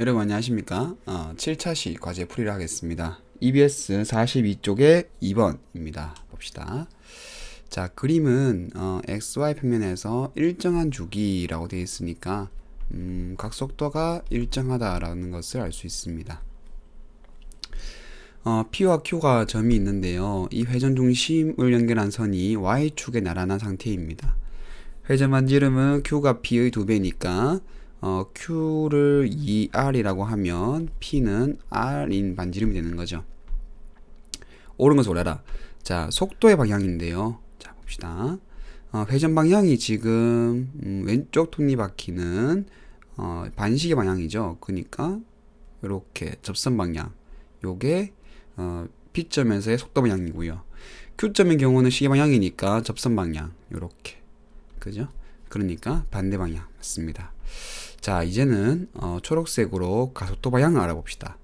여러분 안녕하십니까? 어, 7차시 과제 풀이를 하겠습니다. EBS 42쪽에 2번입니다. 봅시다. 자, 그림은 어, XY 평면에서 일정한 주기라고 되어 있으니까 음, 각 속도가 일정하다라는 것을 알 수 있습니다. 어, P와 Q가 점이 있는데요. 이 회전 중심을 연결한 선이 Y축에 나란한 상태입니다. 회전 반지름은 Q가 P의 두 배니까 어, Q를 2R이라고 하면 P는 R인 반지름이 되는 거죠. 옳은 것을 올려라. 자, 속도의 방향인데요. 자, 봅시다. 어, 회전 방향이 지금 음, 왼쪽 톱니바퀴는 어, 반시계 방향이죠. 그러니까 이렇게 접선 방향. 요게 어, P점에서의 속도 방향이고요. Q점의 경우는 시계 방향이니까 접선 방향. 요렇게. 그죠? 그러니까 반대 방향 맞습니다. 자, 이제는 어, 초록색으로 가속도 방향을 알아봅시다.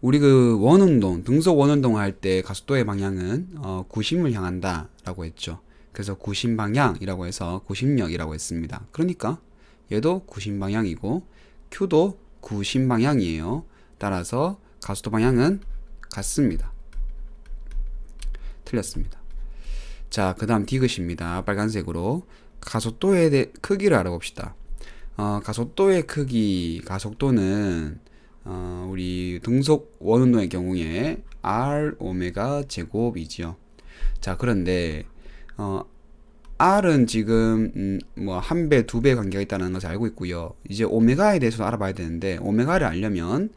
우리 그 원운동, 등속 원운동 할 때 가속도의 방향은 어, 구심을 향한다 라고 했죠. 그래서 구심 방향이라고 해서 구심력이라고 했습니다. 그러니까 얘도 구심 방향이고 Q도 구심 방향이에요. 따라서 가속도 방향은 같습니다. 틀렸습니다. 자, 그 다음 디귿입니다. 빨간색으로. 가속도의 대, 크기를 알아봅시다. 어, 가속도의 크기, 가속도는 어, 우리 등속 원운동의 경우에 R 오메가 제곱이지요. 자, 그런데 어, R은 지금 음, 뭐한 배, 두 배 관계가 있다는 것을 알고 있고요. 이제 오메가에 대해서 알아봐야 되는데 오메가를 알려면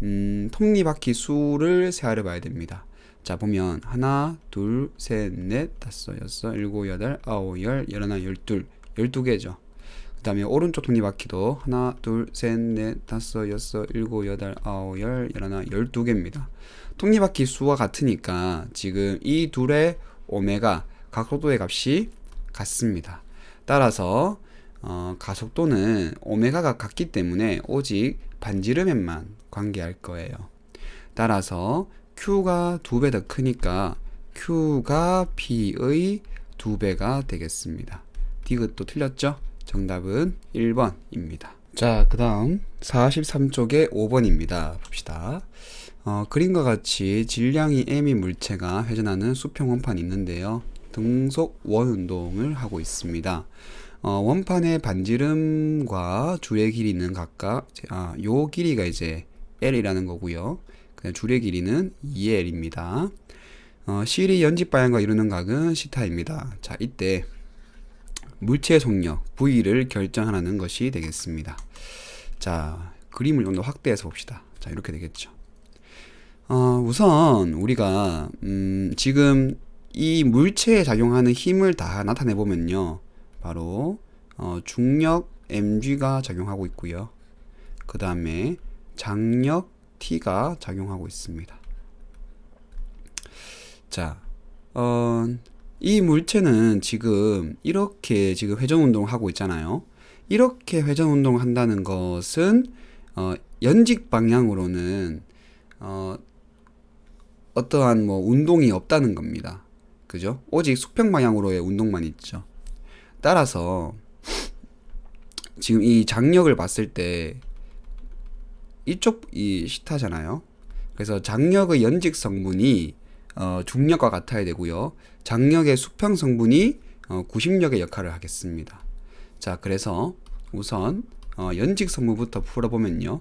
음, 톱니바퀴 수를 세알해 봐야 됩니다. 자 보면 하나, 둘, 셋, 넷, 다섯, 여섯, 일곱, 여덟, 아홉, 열, 열하나, 열둘, 열두 개죠. 그 다음에 오른쪽 톱니바퀴도 하나, 둘, 셋, 넷, 다섯, 여섯, 일곱, 여덟, 아홉, 열, 열하나, 열두 개입니다. 톱니바퀴 수와 같으니까 지금 이 둘의 오메가 각도의 값이 같습니다. 따라서 어, 가속도는 오메가가 같기 때문에 오직 반지름에만 관계할 거예요. 따라서 Q가 두 배 더 크니까 Q가 P의 두 배가 되겠습니다. 디귿도 틀렸죠? 정답은 1번입니다. 자, 그 다음 43쪽에 5번입니다. 봅시다. 어, 그림과 같이 질량이 M인 물체가 회전하는 수평 원판이 있는데요. 등속 원 운동을 하고 있습니다. 어, 원판의 반지름과 줄의 길이는 각각 아, 요 길이가 이제 L이라는 거고요. 줄의 길이는 2L입니다. 어, 실이 연집 방향과 이루는 각은 시타입니다. 자, 이때 물체의 속력 V를 결정하는 것이 되겠습니다. 자, 그림을 좀 더 확대해서 봅시다. 자, 이렇게 되겠죠. 어, 우선 우리가 음, 지금 이 물체에 작용하는 힘을 다 나타내 보면요. 바로 어, 중력 mg가 작용하고 있고요. 그 다음에 장력 t가 작용하고 있습니다. 자, 어, 이 물체는 지금 이렇게 지금 회전 운동을 하고 있잖아요. 이렇게 회전 운동을 한다는 것은 어, 연직 방향으로는 어, 어떠한 뭐 운동이 없다는 겁니다. 그죠? 오직 수평 방향으로의 운동만 있죠. 따라서 지금 이 장력을 봤을 때 이쪽 이 시타잖아요. 그래서 장력의 연직 성분이 어, 중력과 같아야 되고요. 장력의 수평 성분이 어, 구심력의 역할을 하겠습니다. 자, 그래서 우선 어, 연직 성분부터 풀어보면요.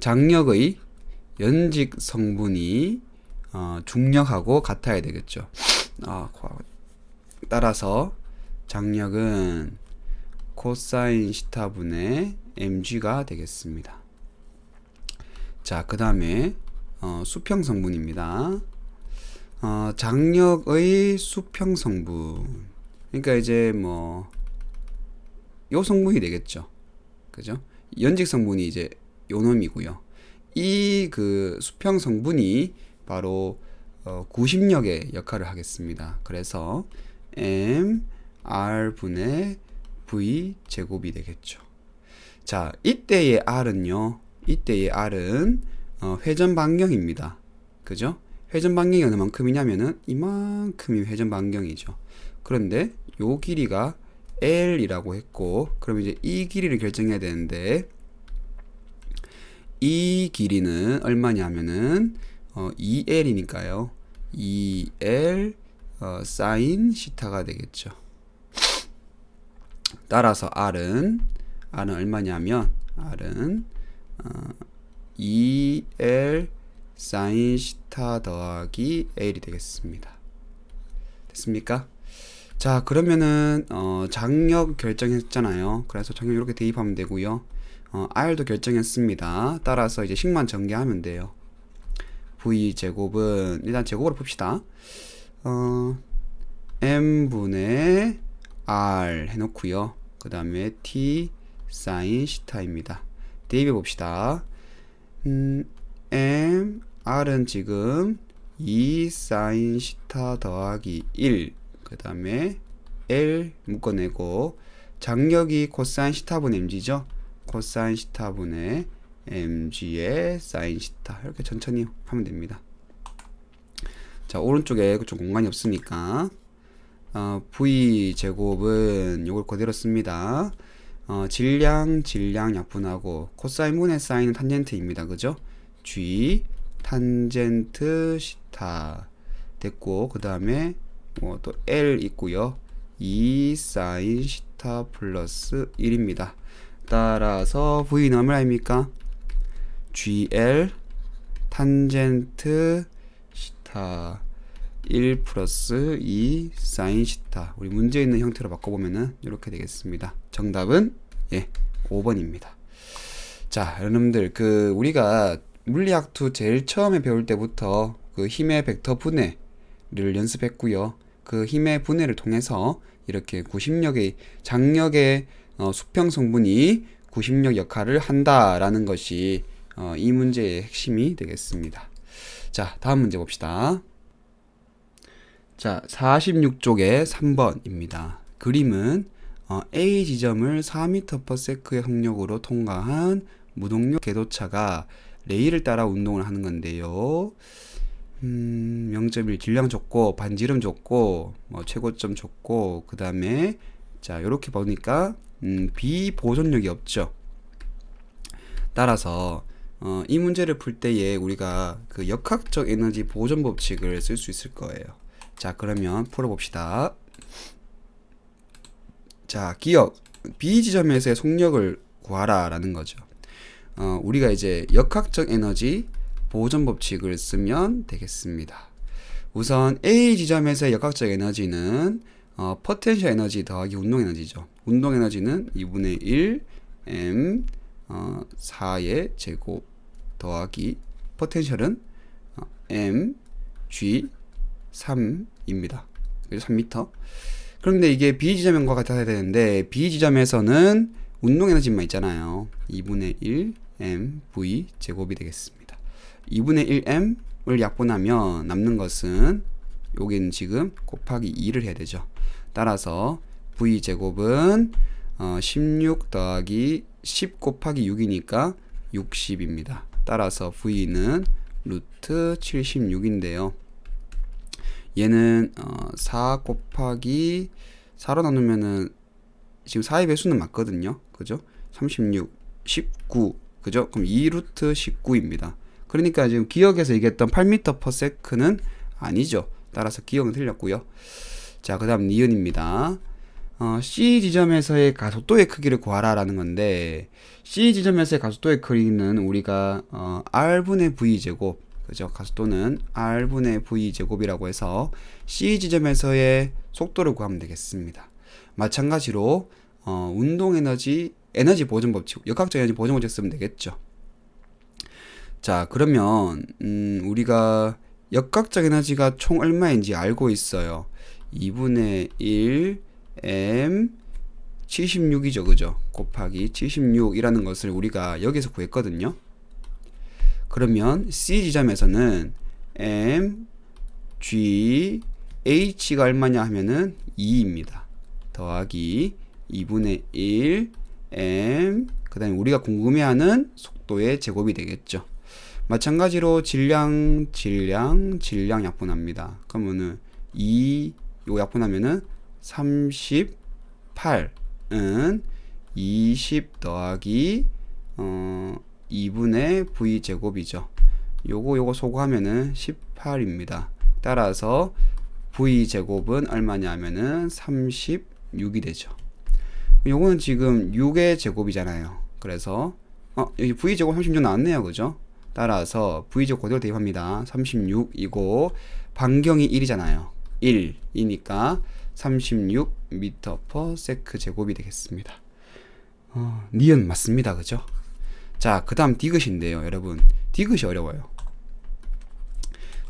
장력의 연직 성분이 어, 중력하고 같아야 되겠죠. 아, 따라서 장력은 코사인 시타분의 mg가 되겠습니다. 자, 그 다음에 어, 수평 성분입니다. 어, 장력의 수평 성분. 그러니까 이제 뭐, 요 성분이 되겠죠. 그죠? 연직 성분이 이제 요 놈이고요. 이 그 수평 성분이 바로 어, 구심력의 역할을 하겠습니다. 그래서 m r 분의 v 제곱이 되겠죠. 자, 이때의 r은요. 이때의 r은 어, 회전 반경입니다. 그죠? 회전 반경이 얼마만큼이냐면은 이만큼이 회전 반경이죠. 그런데 요 길이가 L이라고 했고 그럼 이제 이 길이를 결정해야 되는데 이 길이는 얼마냐면은 어, 2L이니까요. 2L 어, 사인 시타가 되겠죠. 따라서 R은 R은 얼마냐면 R은 어, 2L 사인 시타 더하기 L이 되겠습니다. 됐습니까? 자 그러면은 어, 장력 결정했잖아요. 그래서 장력 이렇게 대입하면 되고요. 어, R도 결정했습니다. 따라서 이제 식만 전개하면 돼요. V 제곱은 일단 제곱으로 풉시다. 어, m 분의 r 해놓고요. 그 다음에 t 사인 시타입니다. 대입해 봅시다. 음, m r은 지금 2 사인 시타 더하기 1. 그 다음에 l 묶어내고 장력이 코사인 시타분 mg죠. 코사인 시타분의 mg의 사인 시타 이렇게 천천히 하면 됩니다. 자 오른쪽에 좀 공간이 없으니까 어, v 제곱은 이걸 그대로 씁니다. 어, 질량 질량 약분하고 코사인 분의 사인은 탄젠트입니다. 그죠? G 탄젠트 시타 됐고 그 다음에 뭐 또 l 있고요. 2 사인 시타 플러스 1입니다. 따라서 v는 얼마입니까? gl 탄젠트 시타 1 플러스 2 사인 시타 우리 문제 있는 형태로 바꿔보면은 이렇게 되겠습니다. 정답은 예 5번입니다. 자 여러분들 그 우리가 물리학 2 제일 처음에 배울 때부터 그 힘의 벡터 분해를 연습했고요. 그 힘의 분해를 통해서 이렇게 구심력의 장력의 어, 수평 성분이 구심력 역할을 한다라는 것이 어, 이 문제의 핵심이 되겠습니다. 자, 다음 문제 봅시다. 자, 46쪽에 3번입니다. 그림은 어, A 지점을 4m/s의 속력으로 통과한 무동력 궤도차가 레일을 따라 운동을 하는 건데요. 음, 0.1 질량 줬고 반지름 줬고 뭐 최고점 줬고 그 다음에 자 이렇게 보니까 음, 비보존력이 없죠. 따라서 어, 이 문제를 풀 때에 우리가 그 역학적 에너지 보존 법칙을 쓸 수 있을 거예요. 자 그러면 풀어봅시다. 자 기억 B 지점에서의 속력을 구하라 라는 거죠. 어, 우리가 이제 역학적 에너지 보존 법칙을 쓰면 되겠습니다. 우선 A 지점에서의 역학적 에너지는 어, 포텐셜 에너지 더하기 운동 에너지죠. 운동 에너지는 2분의 1 m 어, 4의 제곱 더하기 포텐셜은 어, m g 3입니다. 3m. 그런데 이게 B 지점과 같아야 되는데 B 지점에서는 운동 에너지만 있잖아요. 2분의 1 m v 제곱이 되겠습니다. 2분의 1 m을 약분하면 남는 것은 여기는 지금 곱하기 2를 해야 되죠. 따라서 v 제곱은 어, 16 더하기 10 곱하기 6이니까 60입니다. 따라서 v는 루트 76인데요. 얘는 어, 4 곱하기 4로 나누면은 지금 4의 배수는 맞거든요. 그죠? 36, 19. 그죠? 그럼 2 루트 19입니다. 그러니까 지금 기억에서 얘기했던 8m per sec는 아니죠. 따라서 기억은 틀렸고요. 자, 그 다음 니은입니다. 어, C 지점에서의 가속도의 크기를 구하라라는 건데 C 지점에서의 가속도의 크기는 우리가 어, R분의 V 제곱 그죠? 가속도는 R분의 V 제곱이라고 해서 C 지점에서의 속도를 구하면 되겠습니다. 마찬가지로 어, 운동 에너지 에너지 보존 법칙, 역학적 에너지 보존 법칙 쓰면 되겠죠. 자, 그러면 음, 우리가 역학적 에너지가 총 얼마인지 알고 있어요. 2분의 1 m 76이죠. 그죠? 곱하기 76이라는 것을 우리가 여기서 구했거든요. 그러면 C 지점에서는 m g h가 얼마냐 하면은 2입니다. 더하기 2분의 1 m 그 다음에 우리가 궁금해하는 속도의 제곱이 되겠죠. 마찬가지로 질량, 질량, 질량 약분합니다. 그러면은 2 요거 약분하면은 38 18은 20 더하기 어 2분의 v 제곱이죠. 요거 요거 소거하면은 18입니다. 따라서 v 제곱은 얼마냐면은 36이 되죠. 요거는 지금 6의 제곱이잖아요. 그래서 어 여기 v 제곱 36 나왔네요. 그죠? 따라서 v 제곱 그대로 대입합니다. 36이고 반경이 1이잖아요. 1이니까 36m per sec 제곱이 되겠습니다. 어, 니은 맞습니다. 그죠? 자, 그 다음 디귿인데요, 여러분. 디귿이 어려워요.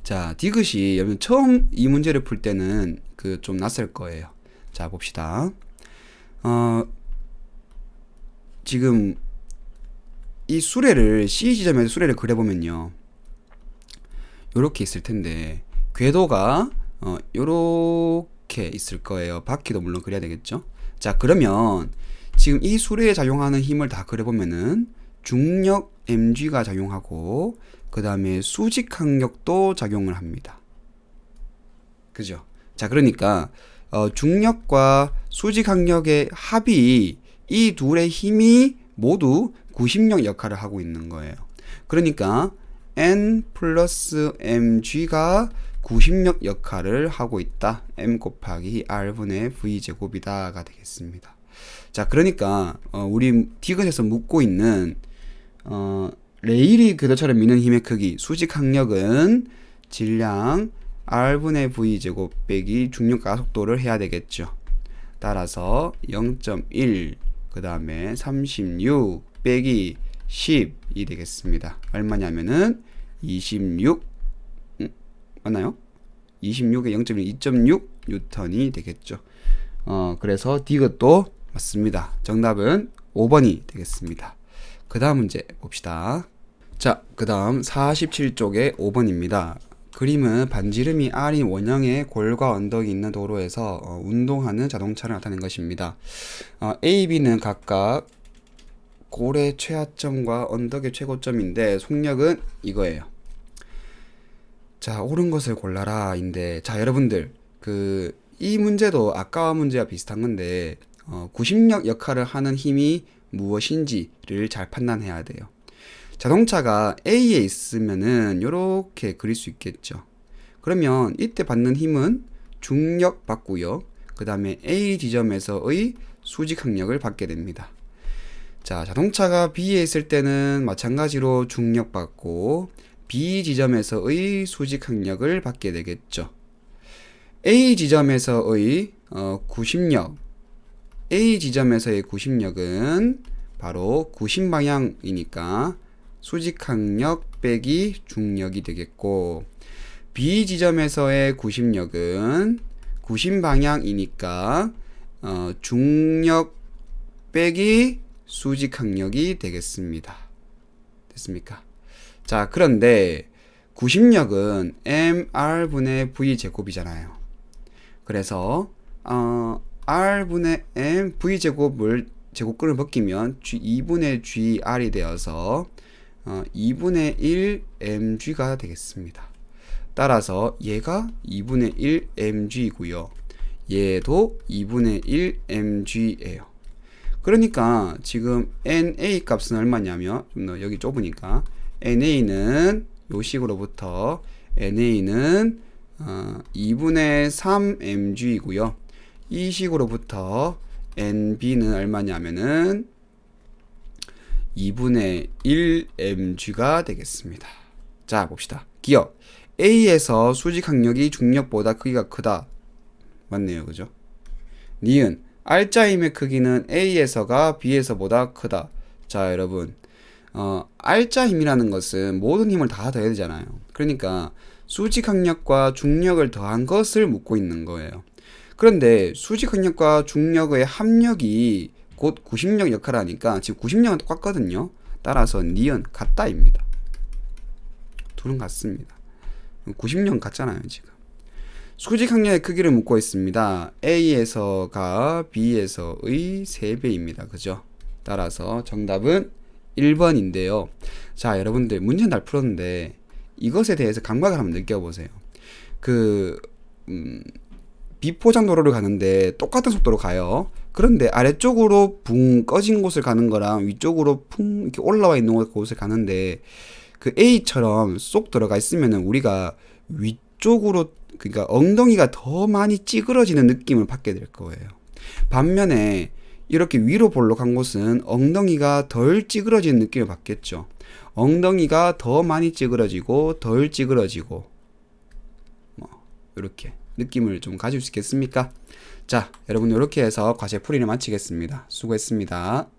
자, 디귿이 여러분 처음 이 문제를 풀 때는 그 좀 낯설 거예요. 자, 봅시다. 어, 지금 이 수레를 C 지점에서 수레를 그려보면요. 요렇게 있을 텐데 궤도가 어, 요렇게 있을 거예요. 바퀴도 물론 그려야 되겠죠. 자, 그러면 지금 이 수레에 작용하는 힘을 다 그려보면은 중력 mg가 작용하고 그 다음에 수직 항력도 작용을 합니다. 그죠? 자, 그러니까 어, 중력과 수직 항력의 합이 이 둘의 힘이 모두 구심력 역할을 하고 있는 거예요. 그러니까 n 플러스 mg가 구심력 역할을 하고 있다. m 곱하기 r분의 v 제곱이다가 되겠습니다. 자, 그러니까 어, 우리 디귿에서 묻고 있는 어, 레일이 궤도처럼 미는 힘의 크기 수직 항력은 질량 r분의 v 제곱 빼기 중력 가속도를 해야 되겠죠. 따라서 0.1 그 다음에 36 빼기 10이 되겠습니다. 얼마냐면은 26 음, 맞나요? 26에 0.1 2.6 뉴턴이 되겠죠. 어, 그래서 디귿도 맞습니다. 정답은 5번이 되겠습니다. 그 다음 문제 봅시다. 자, 그 다음 47쪽의 5번입니다. 그림은 반지름이 R인 원형의 골과 언덕이 있는 도로에서 어, 운동하는 자동차를 나타낸 것입니다. 어, A, B는 각각 골의 최하점과 언덕의 최고점인데 속력은 이거예요. 자, 옳은 것을 골라라인데 자, 여러분들 그 이 문제도 아까와 문제와 비슷한 건데 어, 구심력 역할을 하는 힘이 무엇인지를 잘 판단해야 돼요. 자동차가 A에 있으면은 이렇게 그릴 수 있겠죠. 그러면 이때 받는 힘은 중력 받고요. 그 다음에 A 지점에서의 수직 항력을 받게 됩니다. 자, 자동차가 B에 있을 때는 마찬가지로 중력 받고 B 지점에서의 수직 항력을 받게 되겠죠. A 지점에서의 어, 구심력 A 지점에서의 구심력은 바로 구심 방향이니까 수직 항력 빼기 중력이 되겠고 B 지점에서의 구심력은 구심 방향이니까 어, 중력 빼기 수직 항력이 되겠습니다. 됐습니까? 자, 그런데 구심력은 mr분의 v 제곱이잖아요. 그래서 어, r분의 m v 제곱을 제곱근을 벗기면 g 2분의 gr이 되어서 어, 2분의 1 mg가 되겠습니다. 따라서 얘가 2분의 1 mg이고요. 얘도 2분의 1 mg예요. 그러니까 지금 na 값은 얼마냐면 여기 좁으니까 na는 요 식으로부터 na는 어, 2분의 3 mg이고요. 이 식으로부터 nb는 얼마냐면은 2분의 1 mg가 되겠습니다. 자, 봅시다. 기억. A에서 수직 항력이 중력보다 크기가 크다. 맞네요. 그죠? 니은. R자임의 크기는 A에서가 B에서보다 크다. 자, 여러분. 어, R자 힘이라는 것은 모든 힘을 다 더해야 되잖아요. 그러니까 수직 항력과 중력을 더한 것을 묻고 있는 거예요. 그런데 수직 항력과 중력의 합력이 곧 구심력 역할을 하니까 지금 구심력은 똑같거든요. 따라서 니은 같다입니다. 둘은 같습니다. 구심력 같잖아요, 지금. 수직 항력의 크기를 묻고 있습니다. A에서가 B에서의 3배입니다. 그죠? 따라서 정답은 1번인데요. 자, 여러분들 문제 잘 풀었는데 이것에 대해서 감각을 한번 느껴보세요. 그, 음, 비포장 도로를 가는데 똑같은 속도로 가요. 그런데 아래쪽으로 붕 꺼진 곳을 가는 거랑 위쪽으로 풍 이렇게 올라와 있는 곳을 가는데 그 A처럼 쏙 들어가 있으면은 우리가 위쪽으로 그러니까 엉덩이가 더 많이 찌그러지는 느낌을 받게 될 거예요. 반면에 이렇게 위로 볼록 한 곳은 엉덩이가 덜 찌그러지는 느낌을 받겠죠. 엉덩이가 더 많이 찌그러지고 덜 찌그러지고 뭐 이렇게 느낌을 좀 가질 수 있겠습니까? 자, 여러분 이렇게 해서 과제 풀이를 마치겠습니다. 수고했습니다.